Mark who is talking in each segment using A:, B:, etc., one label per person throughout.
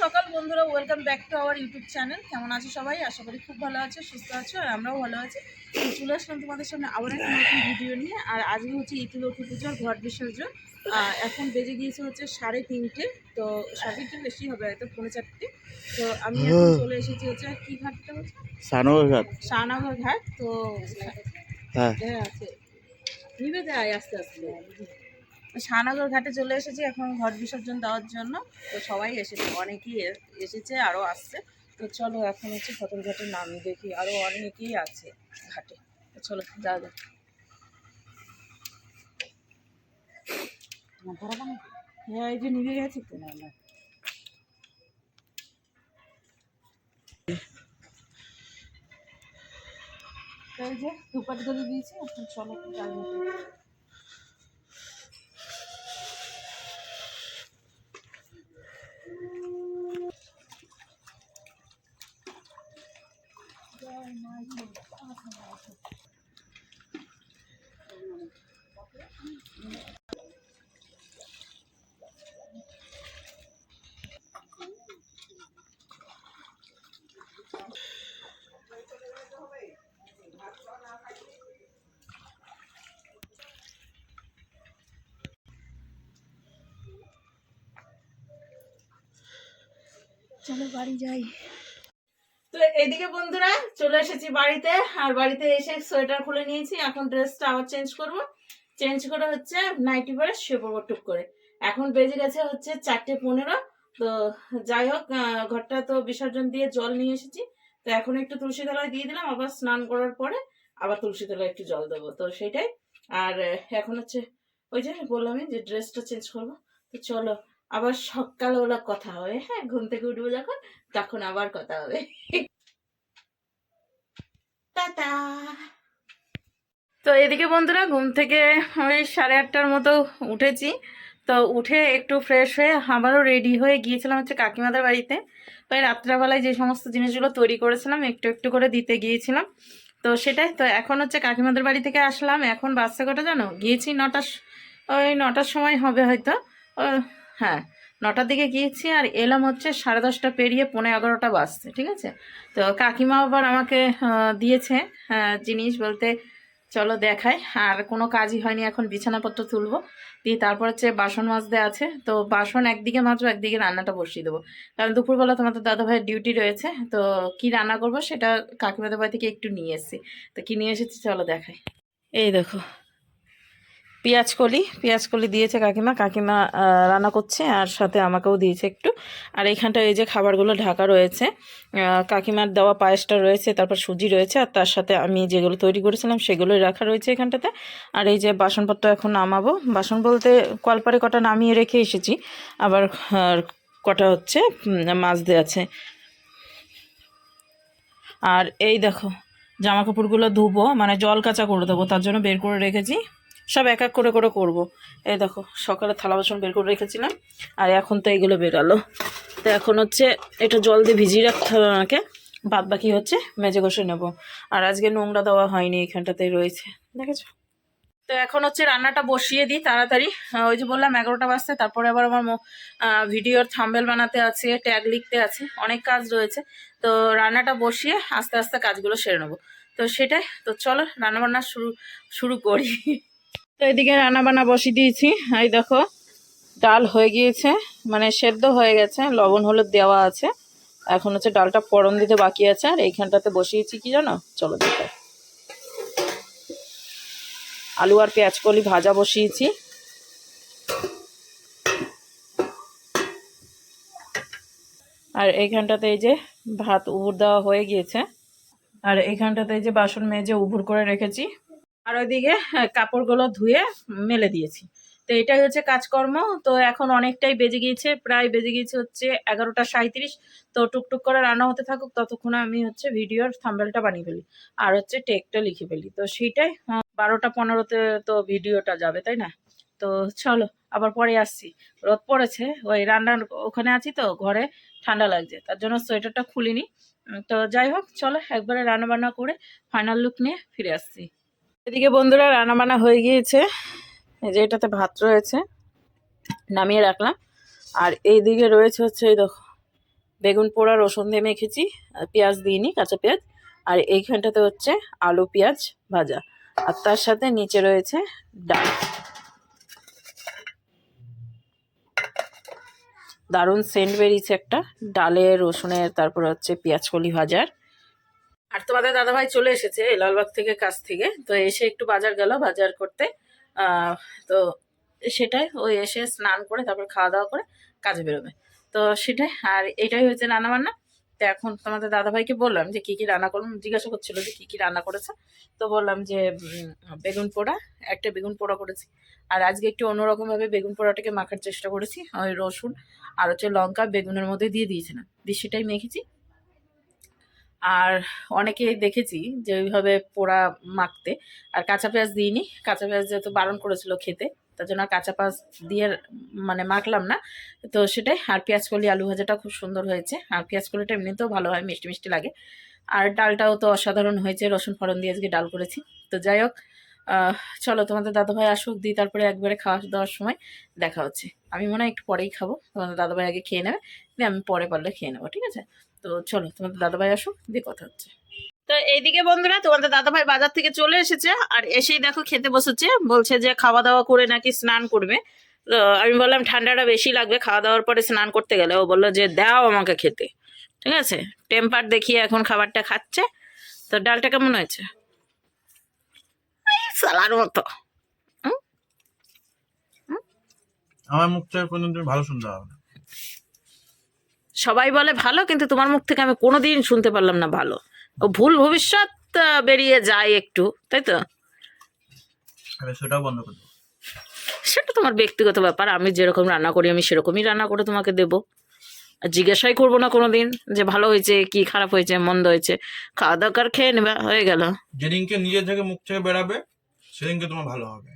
A: সকাল বন্ধুরা welcome back to our YouTube channel কেমন আছো সবাই? আশা করি খুব ভালো আছো সুস্থ আছো আর আমরাও ভালো আছি। চলে আসলাম তোমাদের সামনে আবার একটা নতুন ভিডিও নিয়ে। আর আজকে হচ্ছে ইতি লক্ষ্মী পুজোর ঘট বিসর্জন। এখন বেজে গিয়েছে হচ্ছে সাড়ে তিনটে। তো সাড়ে তিনটে বেশি হবে হয়তো পৌনে চারটে। তো আমি এখন চলে এসেছি হচ্ছে কি ঘাটটা হচ্ছে
B: সানঘাট
A: শাহনগর ঘাট তো
B: হ্যাঁ।
A: হ্যাঁ আছে। নিবে যায় আস্তে আস্তে। শাহনগর ঘাটে চলে এসেছি, এখন ঘট বিসর্জন দেওয়ার জন্য। তো সবাই এসেছে অনেকেই এসেছে আরও আসছে। তো চলো এখন হচ্ছে ফটল ঘাটের নাম দেখি আরও অনেকেই আছে ঘাটে। চলো, যাওয়া যাক। হ্যাঁ এই যে নিভে গেছে তো, না না। এই যে দুপাট করে দিয়েছি, এখন চলো যাই চলো বাড়ি যাই। তো এদিকে বন্ধুরা চলে এসেছি বাড়িতে, আর বাড়িতে এসে সোয়েটার খুলে নিয়েছি। এখন ড্রেসটা আবার চেঞ্জ করব। চেঞ্জ করে হচ্ছে নাইটি পরে, শুয়ে পড়ব টুক করে। এখন বেজে গেছে হচ্ছে চারটে পনেরো। তো যাই হোক ঘরটা তো বিসর্জন দিয়ে জল নিয়ে এসেছি। তো এখন একটু তুলসী তলায় দিয়ে দিলাম, আবার স্নান করার পরে আবার তুলসী তলায় একটু জল দেবো। তো সেটাই আর এখন হচ্ছে ওই যে বললামই যে ড্রেসটা চেঞ্জ করব। তো চলো আবার সকালবেলা কথা হবে হ্যাঁ ঘুম থেকে উঠবো যখন, তখন আবার কথা হবে। টাটা। তো এদিকে বন্ধুরা, ঘুম থেকে ওই সাড়ে আটটার মতো উঠেছি। তো উঠে একটু ফ্রেশ হয়ে আবারও রেডি হয়ে গিয়েছিলাম হচ্ছে কাকিমাদের বাড়িতে। ওই রাত্রেবেলায় যে সমস্ত জিনিসগুলো তৈরি করেছিলাম, একটু একটু করে দিতে গিয়েছিলাম। তো সেটাই, তো এখন হচ্ছে কাকিমাদের বাড়ি থেকে আসলাম। এখন বাচ্চা কটা জানো? গিয়েছি নটার ওই নটার সময় হবে হয়তো। হ্যাঁ নটার দিকে গিয়েছি আর এলাম হচ্ছে সাড়ে দশটা পেরিয়ে পনেরো এগারোটা বাজছে, ঠিক আছে? তো কাকিমা আবার আমাকে দিয়েছে জিনিস বলতে চলো দেখাই, আর কোনো কাজই হয়নি, এখন বিছানাপত্র তুলবো, দিয়ে তারপর হচ্ছে বাসন মাজতে আছে, তো বাসন একদিকে মাজবো, একদিকে রান্নাটা বসিয়ে দেবো। কারণ দুপুরবেলা তোমাদের দাদা ভাইয়ের ডিউটি রয়েছে, তো কি রান্না করব সেটা কাকিমাদের বাড়ি থেকে একটু নিয়ে এসেছি, তো কি নিয়ে এসেছি চলো দেখাই। এই দেখো পেঁয়াজ কলি পেঁয়াজ কলি দিয়েছে কাকিমা। কাকিমা রান্না করছে আর সাথে আমাকেও দিয়েছে একটু। আর এইখানটা এই যে খাবারগুলো ঢাকা রয়েছে কাকিমার দেওয়া পায়েসটা রয়েছে তারপর সুজি রয়েছে আর তার সাথে আমি যেগুলো তৈরি করেছিলাম সেগুলোই রাখা রয়েছে এখানটাতে। আর এই যে বাসনপত্র এখন নামাবো। বাসন বলতে কলপারে কটা নামিয়ে রেখে এসেছি আবার কটা হচ্ছে উম, মাজতে আছে। আর এই দেখো জামা কাপড়গুলো ধুবো মানে জল কাঁচা করে দেবো তার জন্য বের করে রেখেছি। সব এক এক করে করে করব। এই দেখো, সকালে থালা বাসন বের করে রেখেছিলাম, আর এখন তো এগুলো বেরালো। তো এখন হচ্ছে এটা জল দিয়ে ভিজিয়ে রাখতে হবে আমাকে, বাদ বাকি হচ্ছে মেজে ঘষে নেব। আর আজকে নোংরা দেওয়া হয়নি, এখানটাতেই রয়েছে, দেখেছ? তো এখন হচ্ছে রান্নাটা বসিয়ে দিই তাড়াতাড়ি। ওই যে বললাম এগারোটা বাজতে, তারপরে আবার আমার ভিডিওর থাম্বেল বানাতে আছে, ট্যাগ লিখতে আছে, অনেক কাজ রয়েছে। তো রান্নাটা বসিয়ে আস্তে আস্তে কাজগুলো সেরে নেব। তো সেটাই, তো চলো রান্নাবান্না শুরু শুরু করি। তো এদিকে রান্নাবান্না বসিয়ে দিয়েছি। এই দেখো, ডাল হয়ে গিয়েছে মানে সেদ্ধ হয়ে গেছে, লবণ, হলুদ দেওয়া আছে। এখন হচ্ছে ডালটা ফোড়ন দিতে বাকি আছে, আর এইখানটাতে বসিয়েছি কি জানো? চলো দেখো। আলু আর পেঁয়াজ কলি ভাজা বসিয়েছি। আর এইখানটাতে এই যে ভাত উবুর দেওয়া হয়ে গিয়েছে। আর এইখানটাতে এই যে বাসন মেজে উবুর করে রেখেছি। আর ওইদিকে কাপড়গুলো ধুয়ে মেলে দিয়েছি। তো এটাই হচ্ছে কাজকর্ম। তো এখন অনেকটাই বেজে গিয়েছে, প্রায় বেজে গিয়েছে হচ্ছে এগারোটা সাঁত্রিশ তো টুকটুক করে রান্না হতে থাকুক, ততক্ষণে আমি হচ্ছে ভিডিওর থাম্বেলটা বানিয়ে ফেলি আর হচ্ছে টেকটা লিখে ফেলি। তো সেইটাই বারোটা পনেরোতে তো ভিডিওটা যাবে, তাই না? তো চলো, আবার পরে আসছি। রোদ পড়েছে, ওই রান্নার ওখানে আছি তো, ঘরে ঠান্ডা লাগছে, তার জন্য সোয়েটারটা খুলিনি। তো যাই হোক, চলো একবারে রান্না বান্না করে ফাইনাল লুক নিয়ে ফিরে আসছি। এদিকে বন্ধুরা রান্না বান্না হয়ে গিয়েছে। এই যে এটাতে ভাত রয়েছে, নামিয়ে রাখলাম। আর এইদিকে রয়েছে হচ্ছে এই দেখো, বেগুন পোড়া, রসুন দিয়ে মেখেছি পেঁয়াজ দিইনি, কাঁচা পেঁয়াজ। আর এইখানটাতে হচ্ছে আলু পেঁয়াজ ভাজা। আর তার সাথে নিচে রয়েছে ডাল। দারুণ সেন্ট বেরিয়েছে একটা। ডালে রসুনের, তারপর হচ্ছে পেঁয়াজ কলি ভাজার। আর তোমাদের দাদাভাই চলে এসেছে লালবাগ থেকে, কাছ থেকে। তো এসে একটু বাজার গেল, বাজার করতে। তো সেটাই ওই এসে স্নান করে, তারপর খাওয়া দাওয়া করে কাজে বেরোবে। তো সেটাই, আর এটাই হয়েছে রান্না বান্না তো এখন তোমাদের দাদাভাইকে বললাম যে, কী কী রান্না করলাম জিজ্ঞাসা করছিল যে, কী কী রান্না করেছে? তো বললাম যে বেগুন পোড়া, একটা বেগুন পোড়া করেছি। আর আজকে একটু অন্যরকমভাবে বেগুন পোড়াটাকে মাখার চেষ্টা করেছি, ওই রসুন আর হচ্ছে লঙ্কা বেগুনের মধ্যে দিয়ে দিয়েছিলাম। দিয়ে সেটাই মেখেছি। আর অনেকে দেখেছি যে ওইভাবে পোড়া মাখতে। আর কাঁচা পেঁয়াজ দিইনি। কাঁচা পেঁয়াজ যেহেতু বারণ করেছিল খেতে, তার জন্য কাঁচা পেঁয়াজ দিয়ে মানে মাখলাম না। তো সেটাই, আর পেঁয়াজ কলি আলু ভাজাটা খুব সুন্দর হয়েছে। আর পেঁয়াজ কলিটা এমনিতেও ভালো হয়, মিষ্টি মিষ্টি লাগে। আর ডালটাও তো অসাধারণ হয়েছে, রসুন ফড়ন দিয়ে আজকে ডাল করেছি। তো যাই হোক চলো তোমাদের দাদাভাই আসুক দিই তারপরে একবারে খাওয়া দাওয়ার সময় দেখা হচ্ছে। আমি মনে হয় একটু পরেই খাব, তোমাদের দাদাভাই আগে খেয়ে নেবে, দিয়ে আমি পরে পারলে খেয়ে নেব, ঠিক আছে? তো চলো, তোমাদের দাদাভাই আসুক, দিয়ে কথা হচ্ছে। তো এইদিকে বন্ধুরা, তোমাদের দাদাভাই বাজার থেকে চলে এসেছে, আর এসেই দেখো খেতে বসেছে, বলছে যে খাওয়া দাওয়া করে নাকি স্নান করবে। তো আমি বললাম, ঠান্ডাটা বেশি লাগবে, খাওয়া দাওয়ার পরে স্নান করতে গেলে। ও বলল যে, দাও আমাকে খেতে। ঠিক আছে? টেম্পার দেখিয়ে এখন খাবারটা খাচ্ছে। তো ডালটা কেমন হয়েছে? সালার মতো।
B: আমার মুখ থেকে কোনদিন তুমি ভালো শুনতে হবে না।
A: সবাই বলে ভালো কিন্তু তোমার মুখ থেকে আমি কোনোদিন শুনতে পারলাম না ভালো। ও ভুল ভবিষ্যৎ বেরিয়ে যায় একটু তাই তো?
B: সেটাও বন্ধ করে
A: সেটা তোমার ব্যক্তিগত ব্যাপার আমি যেরকম রান্না করি আমি সেরকমই রান্না করে তোমাকে দেবো। আর জিজ্ঞাসাই করব না কোনো দিন যে ভালো হয়েছে কি খারাপ হয়েছে মন্দ হয়েছে। খাওয়া দাওয়া খেয়ে নেবে হয়ে গেল।
B: যেদিনকে নিজের থেকে মুখ থেকে বেরাবে সেদিনকে তোমার ভালো হবে।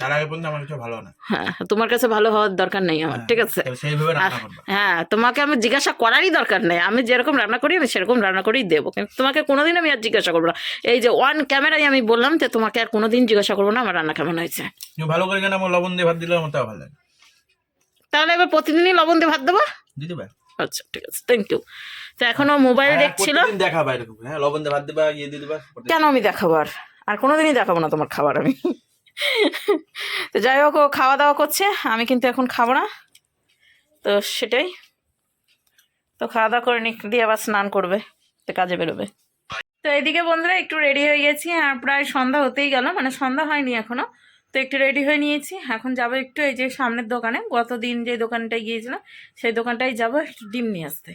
B: তার আগে পর্যন্ত আমার কিছু ভালো না।
A: হ্যাঁ তোমার কাছে ভালো হওয়ার দরকার নেই আমার ঠিক আছে?
B: সেইভাবে রান্না করবে।
A: হ্যাঁ তোমাকে আমি জিজ্ঞাসা করারই দরকার নেই। আমি যেরকম রান্না করি আমি সেরকম রান্না করেই দেবো। কিন্তু তোমাকে কোনোদিন আমি আর জিজ্ঞাসা করব না। এই যে ওয়ান ক্যামেরায় আমি বললাম যে তোমাকে আর কোনোদিন জিজ্ঞাসা করব না আমার রান্না কেমন হয়েছে।
B: ভালো করে কেন আমার লবণ দিয়ে ভাত দিলে আমার তাও ভালো লাগে।
A: তাহলে এবার প্রতিদিনই লবণ দিয়ে ভাত দেবো?
B: দিতে পারে।
A: আচ্ছা ঠিক আছে থ্যাংক ইউ তো এখনও মোবাইল দেখছিল?
B: দেখাবা এরকম। হ্যাঁ লবণ দিয়ে ভাত দিবা ইয়ে দিয়ে দিবা।
A: কেন আমি দেখাবো আর আর কোনোদিনই দেখাবো না তোমার খাবার আমি। তো যাই হোক, ও খাওয়া দাওয়া করছে, আমি কিন্তু এখন খাব না। তো সেটাই। তো খাওয়া দাওয়া করে নিক, দিয়ে আবার স্নান করবে, তো কাজে বেরোবে। তো এদিকে বন্ধুরা, একটু রেডি হয়ে গেছি, আর প্রায় সন্ধ্যা হতেই গেল মানে সন্ধ্যা হয়নি এখনও। তো একটু রেডি হয়ে নিয়েছি, এখন যাব একটু এই যে সামনের দোকানে। গত দিন যে দোকানটায় গিয়েছিলাম, সেই দোকানটায় যাব একটু ডিম নিয়ে আসতে।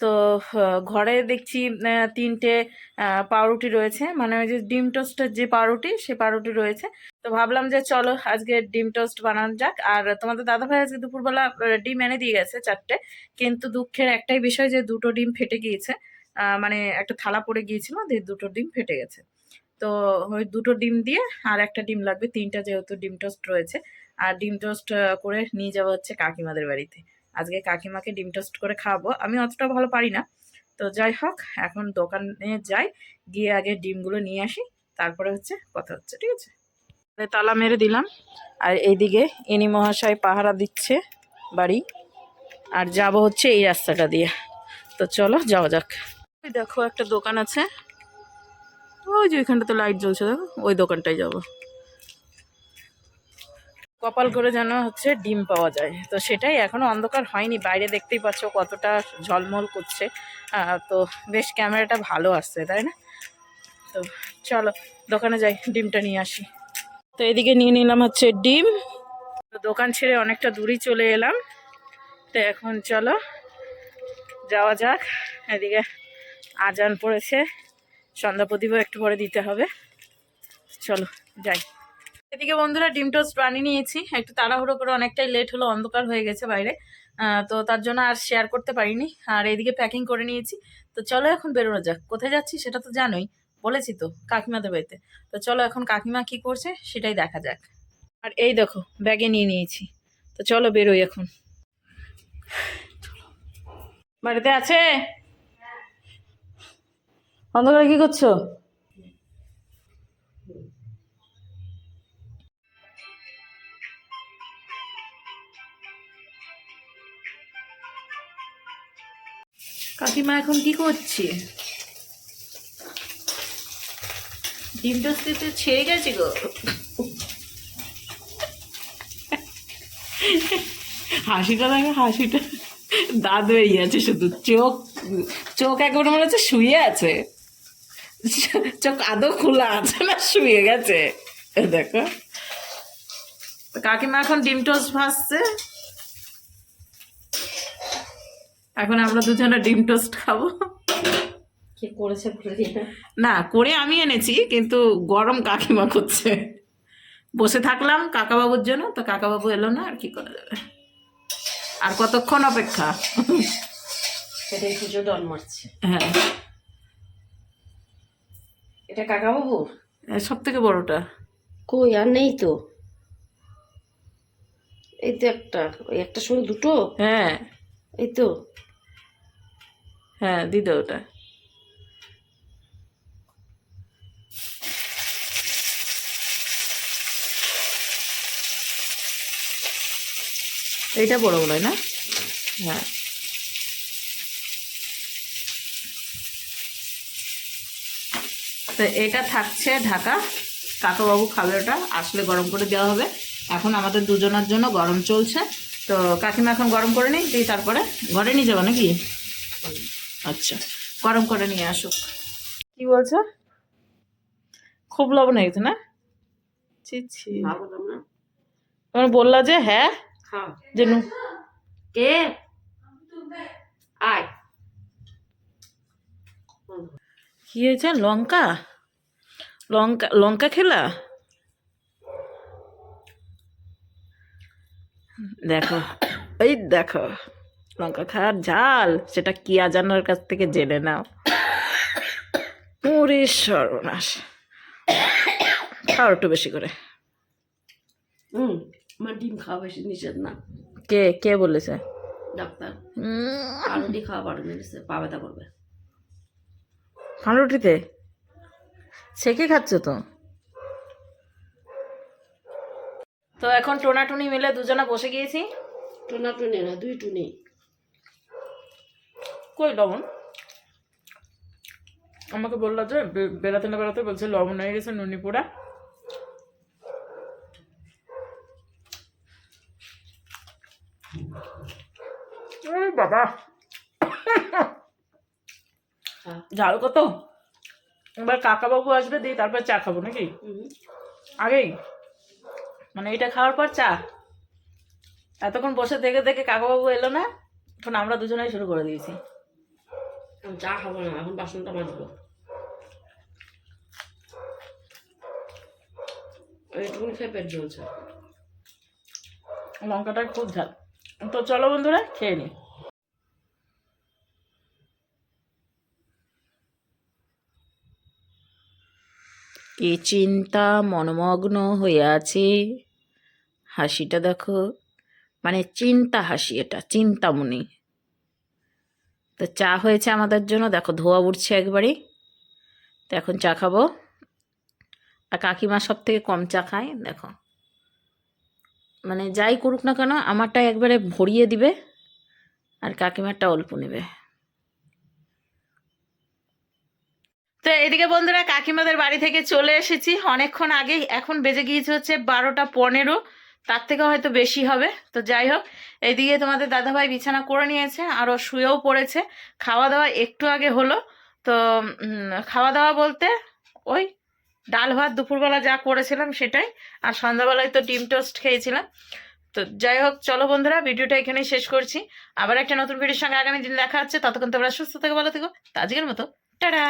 A: তো ঘরে দেখছি তিনটে পাউরুটি রয়েছে। মানে ওই যে ডিম টোস্টের যে পাউরুটি, সে পাউরুটি রয়েছে। তো ভাবলাম যে চলো আজকে ডিম টোস্ট বানানো যাক। আর তোমাদের দাদাভাই আজকে দুপুরবেলা ডিম এনে দিয়ে গেছে চারটে। কিন্তু দুঃখের একটাই বিষয় যে দুটো ডিম ফেটে গিয়েছে। মানে একটা থালা পড়ে গিয়েছিল, দিয়ে দুটো ডিম ফেটে গেছে। তো ওই দুটো ডিম দিয়ে আর একটা ডিম লাগবে। তিনটা যেহেতু ডিম টোস্ট রয়েছে। আর ডিম টোস্ট করে নিয়ে যাওয়া হচ্ছে কাকিমাদের বাড়িতে। আজকে কাকিমাকে ডিম টোস্ট করে খাওয়াবো। আমি অতটা ভালো পারি না। তো যাই হোক, এখন দোকানে যাই, গিয়ে আগে ডিমগুলো নিয়ে আসি, তারপরে হচ্ছে কথা হচ্ছে, ঠিক আছে? তালা মেরে দিলাম, আর এইদিকে ইনি মহাশয় পাহারা দিচ্ছে বাড়ি, আর যাব হচ্ছে এই রাস্তাটা দিয়ে। তো চলো, যাওয়া যাক। দেখো একটা দোকান আছে। ওই যে ওইখানটাতে লাইট জ্বলছে, দেখো? ওই দোকানটায় যাব। কপাল করে যেন হচ্ছে ডিম পাওয়া যায়। তো সেটাই এখনও অন্ধকার হয়নি, বাইরে দেখতেই পাচ্ছ কতটা ঝলমল করছে। তো বেশ ক্যামেরাটা ভালো আসছে, তাই না? তো চলো দোকানে যাই, ডিমটা নিয়ে আসি। তো এদিকে নিয়ে নিলাম হচ্ছে ডিম। তো দোকান ছেড়ে অনেকটা দূরেই চলে এলাম। তো এখন চলো যাওয়া যাক। এদিকে আজান পড়েছে, সন্ধ্যা প্রদীপও একটু পরে দিতে হবে। চলো যাই। এদিকে বন্ধুরা ডিম টোস্ট বানিয়ে নিয়েছি। একটু তাড়াহুড়ো করে অনেকটাই লেট হলো, অন্ধকার হয়ে গেছে বাইরে। তো তার জন্য আর শেয়ার করতে পারিনি। আর এদিকে প্যাকিং করে নিয়েছি। তো চলো এখন বেরোনো যাক। কোথায় যাচ্ছি সেটা তো জানোই। বলেছি তো, কাকিমাদের বাড়িতে। তো চলো এখন কাকিমা কি করছে সেটাই দেখা যাক। আর এই দেখো ব্যাগে নিয়ে নিয়েছি। তো চলো বেরোই এখন। বাড়িতে আছে? অন্ধকারে কি করছ? কাকিমা এখন কি করছে? ডিমটা তো ছেড়ে গেছে গো। হাসিটা দেখো হাসিটা দাঁত বেরিয়ে আছে শুধু। চোখ চোখ এখন মনে হচ্ছে শুয়ে আছে। চোখ আদৌ খোলা আছে না শুয়ে গেছে? দেখো। কাকিমা এখন ডিম টোস্ট ভাজছে। এখন আমরা দুজনে ডিম টোস্ট খাব।
C: কে করেছে বলে না
A: করে আমি এনেছি কিন্তু গরম কাকিমা করছে। বসে থাকলাম কাকাবাবুর জন্য তো কাকাবাবু এলো না আর কি করা যাবে? আর কতক্ষণ অপেক্ষা?
C: সেটাই পুজো ডল মারছে।
A: হ্যাঁ।
C: এটা কাকা বাবুর
A: সব থেকে বড়টা।
C: কই আর নেই তো। এই তো একটা ওই একটা সঙ্গে দুটো?
A: হ্যাঁ।
C: এই তো
A: হ্যাঁ দিদা ওটা। এইটা বড় বড়, না? হ্যাঁ। তো এটা থাকছে ঢাকা। কাকাবাবু খাবে ওটা। আসলে গরম করে দেওয়া হবে। এখন আমাদের দুজনের জন্য গরম চলছে। তো কাকিমা এখন গরম করে নিই দিয়ে তারপরে ঘরে নিয়ে যাব নাকি? আচ্ছা গরম করে নিয়ে আসুক কি বলছো? খুব লবণ হয়ে গেছে না? ছি ছি।
C: বললাম
A: তোমার বললা যে হ্যাঁ? যে
C: কে? আয়।
A: কি হয়েছে? লঙ্কা? লঙ্কা লঙ্কা খেলা? দেখো। এই দেখো লঙ্কা খাওয়ার ঝাল সেটা কিয়া জানার কাছ থেকে জেনে নাও। ওরে সর্বনাশ। খাও একটু বেশি করে।
C: হুম আমার ডিম খাওয়া বেশি নিষেধ না।
A: কে কে বলেছে?
C: ডাক্তার। আলুটি খাওয়া বারো মিনিটে পা ব্যথা করবে।
A: পাউরুটিতে সেকে খাচ্ছ তো? তো এখন টোনাটুনি মিলে দুজনে বসে গিয়েছি।
C: টুনা টুনি না দুই টুনি।
A: কই লবণ? আমাকে বলল যে বেড়াতে না বেড়াতে বলছে লবণ হয়ে গেছে নুনি পোড়া বাবা। ঝাল কত? এবার কাকাবাবু আসবে দিয়ে তারপর চা খাব নাকি? আগেই? মানে এটা খাওয়ার পর চা? এতক্ষণ বসে দেখে দেখে কাকুবাবু এলো না? এখন আমরা দুজনেই শুরু করে দিয়েছি।
C: চা খাব না এখন বাসনটা মাজবো। এইটুকুনি খেয়ে পেট জ্বলছে।
A: লঙ্কাটা খুব ঝাল। তো চলো বন্ধুরা খেয়ে নি। কি চিন্তা মনমগ্ন হয়ে আছে? হাসিটা দেখো মানে চিন্তা হাসি এটা, চিন্তামণি। তো চা হয়েছে আমাদের জন্য, দেখো ধোয়া উঠছে একবারে তো এখন চা খাব। আর কাকিমা সব থেকে কম চা খায়, দেখো। মানে যাই করুক না কেন আমারটা একবারে ভরিয়ে দিবে, আর কাকিমারটা অল্প নেবে। তো এদিকে বন্ধুরা কাকিমাদের বাড়ি থেকে চলে এসেছি। অনেকক্ষণ আগে এখন বেজে গিয়েছে হচ্ছে বারোটা পনেরো। তার থেকে হয়তো বেশি হবে। তো যাই হোক এইদিকে তোমাদের দাদাভাই বিছানা করে নিয়েছে আরও শুয়েও পড়েছে। খাওয়া দাওয়া একটু আগে হলো। তো খাওয়া দাওয়া বলতে ওই ডাল ভাত দুপুরবেলা যা করেছিলাম সেটাই। আর সন্ধ্যাবেলায় তো ডিম টোস্ট খেয়েছিলাম। তো যাই হোক, চলো বন্ধুরা, ভিডিওটা এখানেই শেষ করছি। আবার একটা নতুন ভিডিওর সঙ্গে আগামী দিন দেখা হচ্ছে। ততক্ষণ তোমরা সুস্থ থেকে ভালো থেকো। আজকের মতো। টাটা!